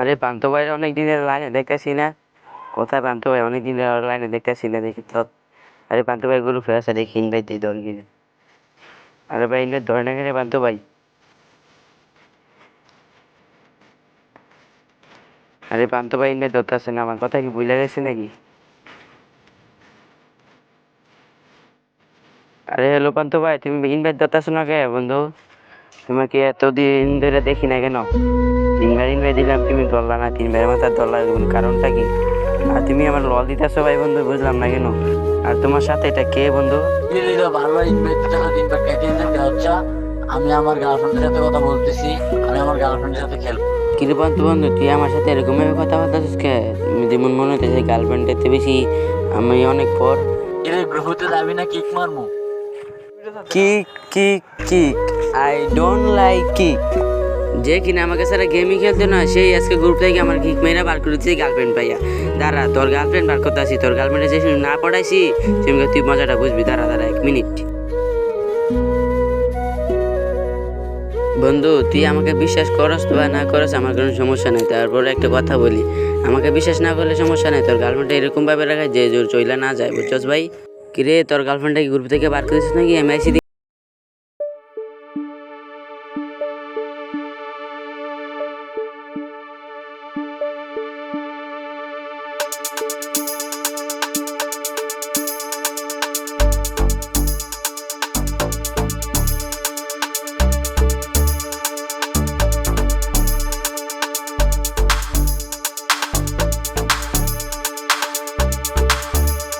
আরে পান্ত ভাই অনেক দিনের লাইনে দেখতেছি না। কোথায় পান্ত ভাই? অনেক দিনের লাইনে দেখতেছি না, দেখি তো। আরে পান্ত ভাই গুলো ফেরাস দেখি ইনভাইট দিই দল গিয়ে আরে ভাই ইনভাইট ধরে না কেন পান্ত ভাই? আরে পান্ত ভাই ইনভাইট ধরতেছে না, আমার কথা কি ভুলে গেছে নাকি? আরে হ্যালো পান্ত ভাই, তুমি ইনভাইট ধরতেছো না কে বন্ধু? তোমাকে এতদিন ধরে দেখি না কেন? তিনবার ইনভাইট দিলাম তুমি ধরলা না তিনবার মাথা ধরলা কারণটা কি? আর তুমি আমার লল দিতেছো ভাই বন্ধু বুঝলাম না কেন? আর তোমার সাথে এটা কে বন্ধু? হচ্ছে আমি আমার গার্লফ্রেন্ডের সাথে কথা বলতেছি আমি আমার গার্লফ্রেন্ডের সাথে খেলব। কিরে বন্ধু বন্ধু তুই আমার সাথে এরকম ভাবে কথা বলতেছিস কে? যেমন মনে হচ্ছে গার্লফ্রেন্ডের থেকে বেশি আমি অনেক পর এর যাবি না kick মারমু। Kick kick kick I don't like kick যে কিনা আমাকে সারা গেমই খেলতো না সেই আজকে গ্রুপ থেকে আমার কিক মেয়েরা বার করে দিয়েছে গার্লফ্রেন্ড পাইয়া। দাঁড়া, তোর গার্লফ্রেন্ড বার করতে আসি, তোর গার্লফ্রেন্ডে যে না পড়াইছি সেমনি তুই মজাটা বুঝবি, দাঁড়া দাঁড়া, এক মিনিট বন্ধু, তুই আমাকে বিশ্বাস করস বা না করস, আমার কোনো সমস্যা নেই, তারপরে একটা কথা বলি। আমাকে বিশ্বাস না করলে সমস্যা নেই, তোর গার্লফ্রেন্ডটা এরকম ভাবে রাখে যে জোর চইলা না যায়, বুঝছস ভাই? কিরে, তোর গার্লফ্রেন্ডটা কি গ্রুপ থেকে বার করেছিস নাকি? আমি আইসি Música